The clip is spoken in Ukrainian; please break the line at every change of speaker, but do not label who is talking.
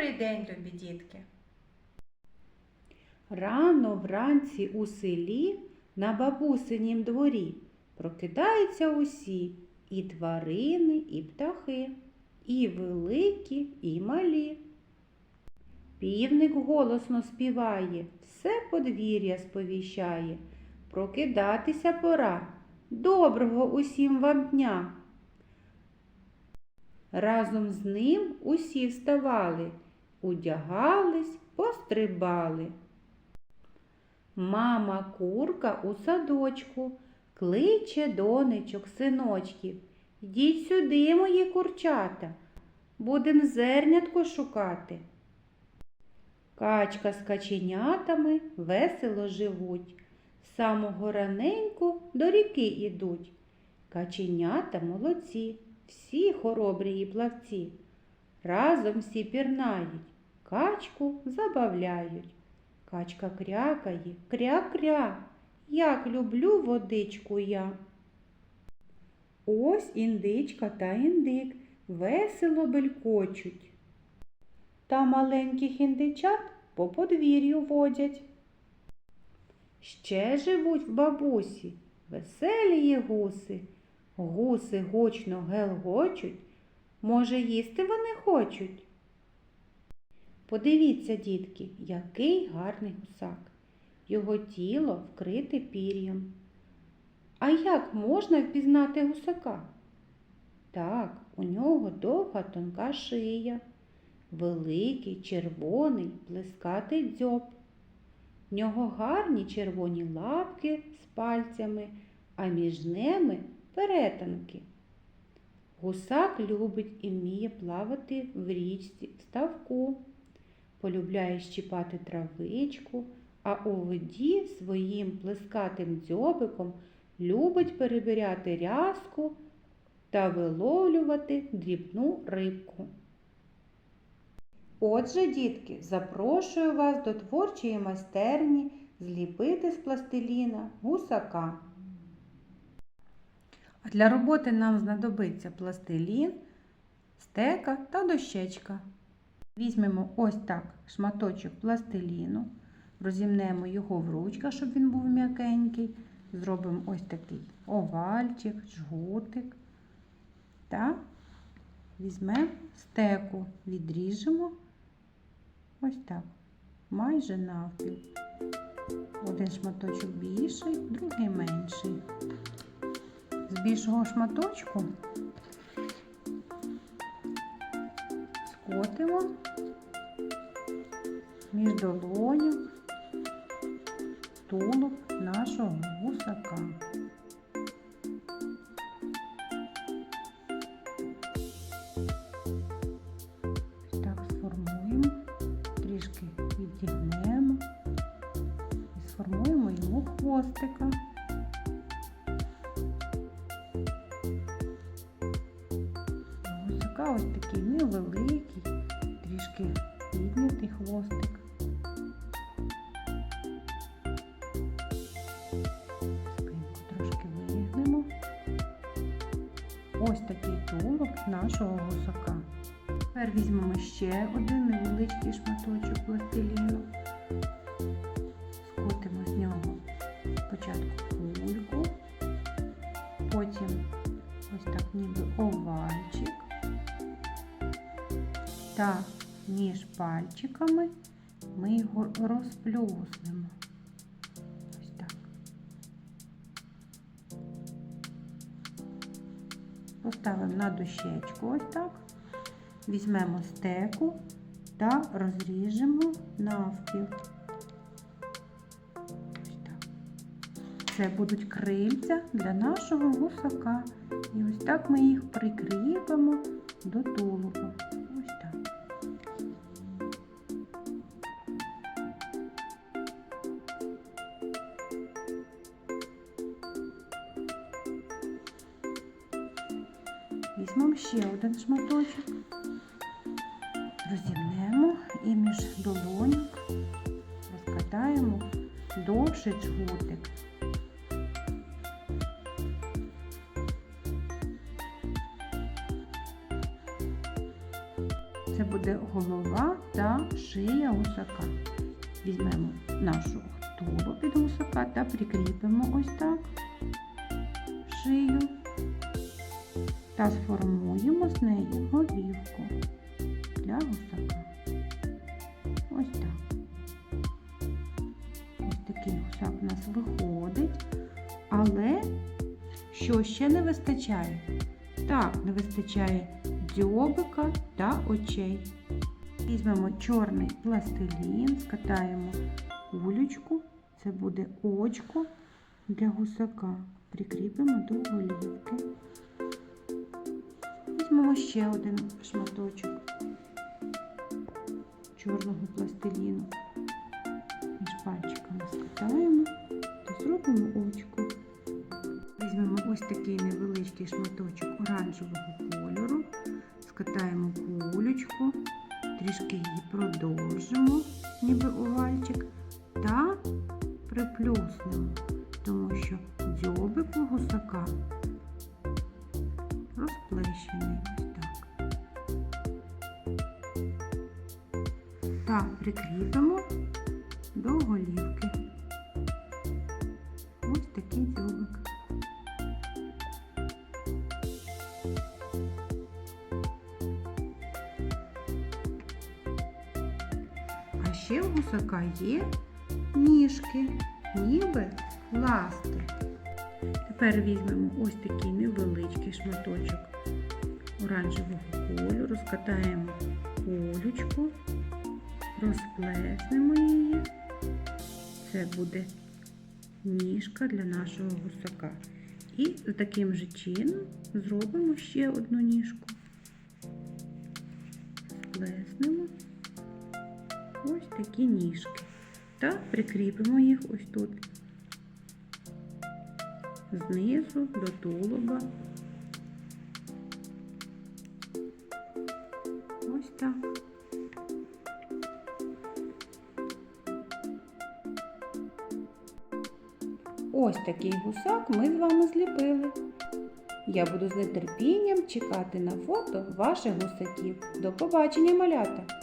Добрий день, любі дітки!
Рано вранці у селі на бабусинім дворі прокидаються усі і тварини, і птахи, і великі, і малі. Півник голосно співає, все подвір'я сповіщає. Прокидатися пора. Доброго усім вам дня. Разом з ним усі вставали, удягались, пострибали. Мама курка у садочку кличе донечок, синочків. Йдіть сюди, мої курчата, будем зернятко шукати. Качка з каченятами весело живуть, самого раненьку до ріки ідуть. Каченята молодці, всі хоробрі і плавці. Разом всі пірнають, качку забавляють. Качка крякає, кря-кря, як люблю водичку я. Ось індичка та індик весело белькочуть. Та маленьких індичат по подвір'ю водять. Ще живуть в бабусі веселі гуси. Гуси гучно гелгочуть, може, їсти вони хочуть. Подивіться, дітки, який гарний гусак. Його тіло вкрите пір'ям. А як можна впізнати гусака? Так, у нього довга тонка шия, великий червоний плескатий дзьоб. В нього гарні червоні лапки з пальцями, а між ними перетинки. Гусак любить і вміє плавати в річці, в ставку полюбляє щіпати травичку, а у воді своїм плескатим дзьобиком любить перебиряти рязку та виловлювати дрібну рибку. Отже, дітки, запрошую вас до творчої майстерні зліпити з пластиліна гусака. А для роботи нам знадобиться пластилін, стека та дощечка. Візьмемо ось так шматочок пластиліну, розімнемо його в ручках, щоб він був м'якенький. Зробимо ось такий овальчик, жгутик. Та візьмемо стеку, відріжемо ось так, майже навпіл. Один шматочок більший, другий менший. З більшого шматочку скотимо між долонів тулуб нашого гусака. Так сформуємо, трішки відігнемо і сформуємо йому хвостика. Гусака ось такий невеликий, трішки хвостик. Спинку трошки вигнемо. Ось такий тулуб нашого гусака. Тепер візьмемо ще один невеличкий шматочок пластиліну. Скотимо з нього спочатку кульку, потім ось так ніби овальчик. Та між пальчиками ми його розплюснемо. Ось так. Поставимо на дощечку ось так. Візьмемо стеку та розріжемо навпіл. Це будуть крильця для нашого гусака. І ось так ми їх прикріпимо до тулуба. Візьмемо ще один шматочок, розімнемо і між долоньок розкатаємо довший жгутик. Це буде голова та шия гусака. Візьмемо нашу тулу під гусака та прикріпимо ось так шию та сформуємо з неї голівку для гусака. Ось так. Ось такий гусак у нас виходить. Але що ще не вистачає? Так, не вистачає дзьобика та очей. Візьмемо чорний пластилін, скатаємо кулючку, це буде очко для гусака. Прикріпимо до голівки. Візьмемо ще один шматочок чорного пластиліну. Між пальчиками скатаємо та зробимо очко. Візьмемо ось такий невеличкий шматочок оранжевого кольору, скатаємо кулечку, трішки її продовжимо, ніби овальчик, та приплюснемо, тому що дзьобик у гусака Та прикріпимо до голівки. Ось такий дзьобик. А ще в гусака є ніжки, ніби ласти. Тепер візьмемо ось такий невеличкий шматочок оранжевого кольору, скатаємо колючку, розплеснемо її. Це буде ніжка для нашого гусака. І таким же чином зробимо ще одну ніжку. Сплеснемо ось такі ніжки. Та прикріпимо їх ось тут. Знизу до тулуба. Ось так. Ось такий гусак ми з вами зліпили. Я буду з нетерпінням чекати на фото ваших гусаків. До побачення, малята!